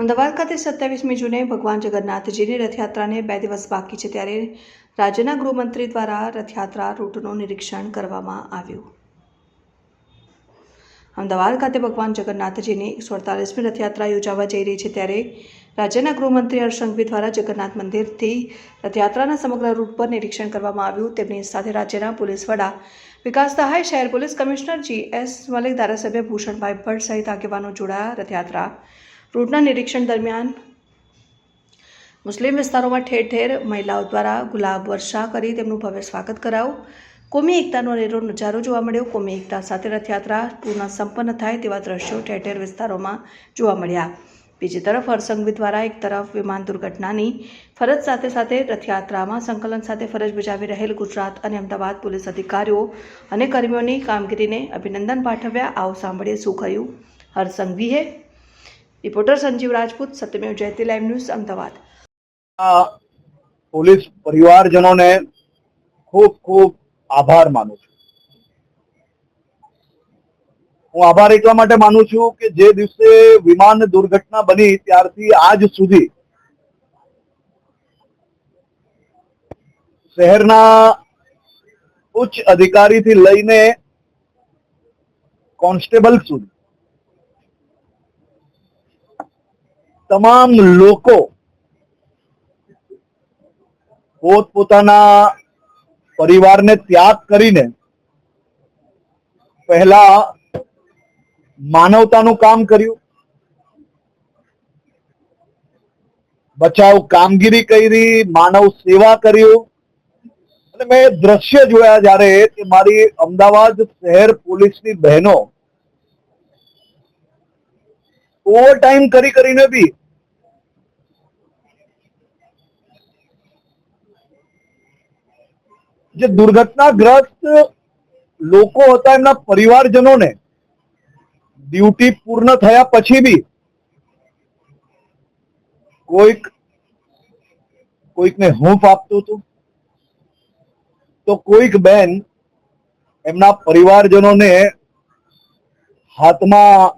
અમદાવાદ ખાતે સત્યાવીસમી જૂને ભગવાન જગન્નાથજીની રથયાત્રાને બે દિવસ બાકી છે ત્યારે રાજ્યના ગૃહમંત્રી દ્વારા રથયાત્રા રૂટનું નિરીક્ષણ કરવામાં આવ્યું. અમદાવાદ ખાતે ભગવાન જગન્નાથજીની એકસો અડતાલીસમી રથયાત્રા યોજાવા જઈ રહી છે ત્યારે રાજ્યના ગૃહમંત્રી હર્ષ સંઘવી દ્વારા જગન્નાથ મંદિરથી રથયાત્રાના સમગ્ર રૂટ પર નિરીક્ષણ કરવામાં આવ્યું. તેમની સાથે રાજ્યના પોલીસ વડા વિકાસ સહાય, શહેર police commissioner G S Malik, ધારાસભ્ય ભૂષણભાઈ ભટ્ટ સહિત આગેવાનો જોડાયા. રથયાત્રા રૂટના નિરીક્ષણ દરમિયાન મુસ્લિમ વિસ્તારોમાં ઠેર ઠેર મહિલાઓ દ્વારા ગુલાબ વર્ષા કરી તેમનું ભવ્ય સ્વાગત કરાવું કોમી એકતાનો અનેરો નજારો જોવા મળ્યો. કોમી એકતા સાથે રથયાત્રા પૂર્ણ સંપન્ન થાય તેવા દ્રશ્યો ઠેર ઠેર વિસ્તારોમાં જોવા મળ્યા. બીજી તરફ હરસંઘવી દ્વારા એક તરફ વિમાન દુર્ઘટનાની ફરજ સાથે સાથે રથયાત્રામાં સંકલન સાથે ફરજ બજાવી રહેલ ગુજરાત અને અમદાવાદ પોલીસ અધિકારીઓ અને કર્મીઓની કામગીરીને અભિનંદન પાઠવ્યા. આવો સાંભળીએ શું કહ્યું હરસંઘવીએ reporter Sanjeev Rajput, Satyamev Jayati live news Ahmedabad. Police પરિવારજનોને ખૂબ ખૂબ આભાર માનું છું. હું આભાર એટલા માટે માનું છું કે જે દિવસે વિમાન દુર્ઘટના બની ત્યારથી આજ સુધી શહેરના ઉચ્ચ અધિકારીથી લઈને કોન્સ્ટેબલ સુધી તમામ લોકો પોતપોતાના પરિવારને ત્યાગ કરીને પહેલા માનવતાનું કામ કર્યું. બચાવ કામગીરી કરી, માનવ સેવા કર્યું. અને મેં દ્રશ્ય જોયા જ્યારે કે મારી અમદાવાદ શહેર પોલીસની બહેનો ઓવર ટાઈમ કરી કરીને બી જે દુર્ઘટનાગ્રસ્ત લોકો હતા એમના પરિવારજનોને ડ્યુટી પૂર્ણ થયા પછી બી કોઈક, કોઈકને હૂંફ આપતું હતું. તો કોઈક બેન એમના પરિવારજનોને હાથમાં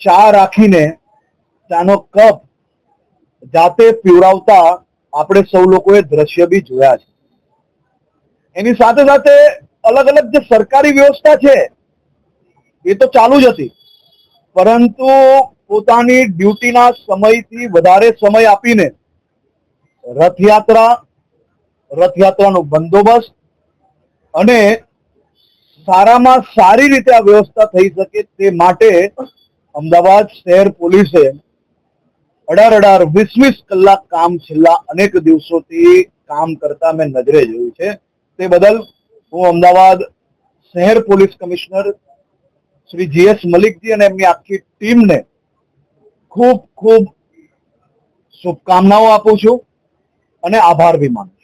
ચા રાખીને ચાનો કપ જાતે પીવડાવતા આપણે સૌ લોકોએ દ્રશ્ય બી જોયા છે. એની સાથે સાથે અલગ અલગ જે સરકારી વ્યવસ્થા છે, એ તો ચાલુ જ હતી. પરંતુ પોતાની ડ્યુટીના સમયથી વધારે સમય આપીને રથયાત્રા, રથયાત્રાનો બંદોબસ્ત અને સારામાં સારી રીતે આ વ્યવસ્થા થઈ શકે તે માટે અમદાવાદ શહેર પોલીસે અઢાર અઢાર વીસ વીસ કલાક કામ છેલ્લા અનેક દિવસોથી કામ કરતા મેં નજરે જોયું છે તે બદલ હું અમદાવાદ શહેર police commissioner Shri G S Malikji અને એમની આખી ટીમને ખૂબ ખૂબ શુભકામનાઓ આપું છું અને આભાર બી માનું.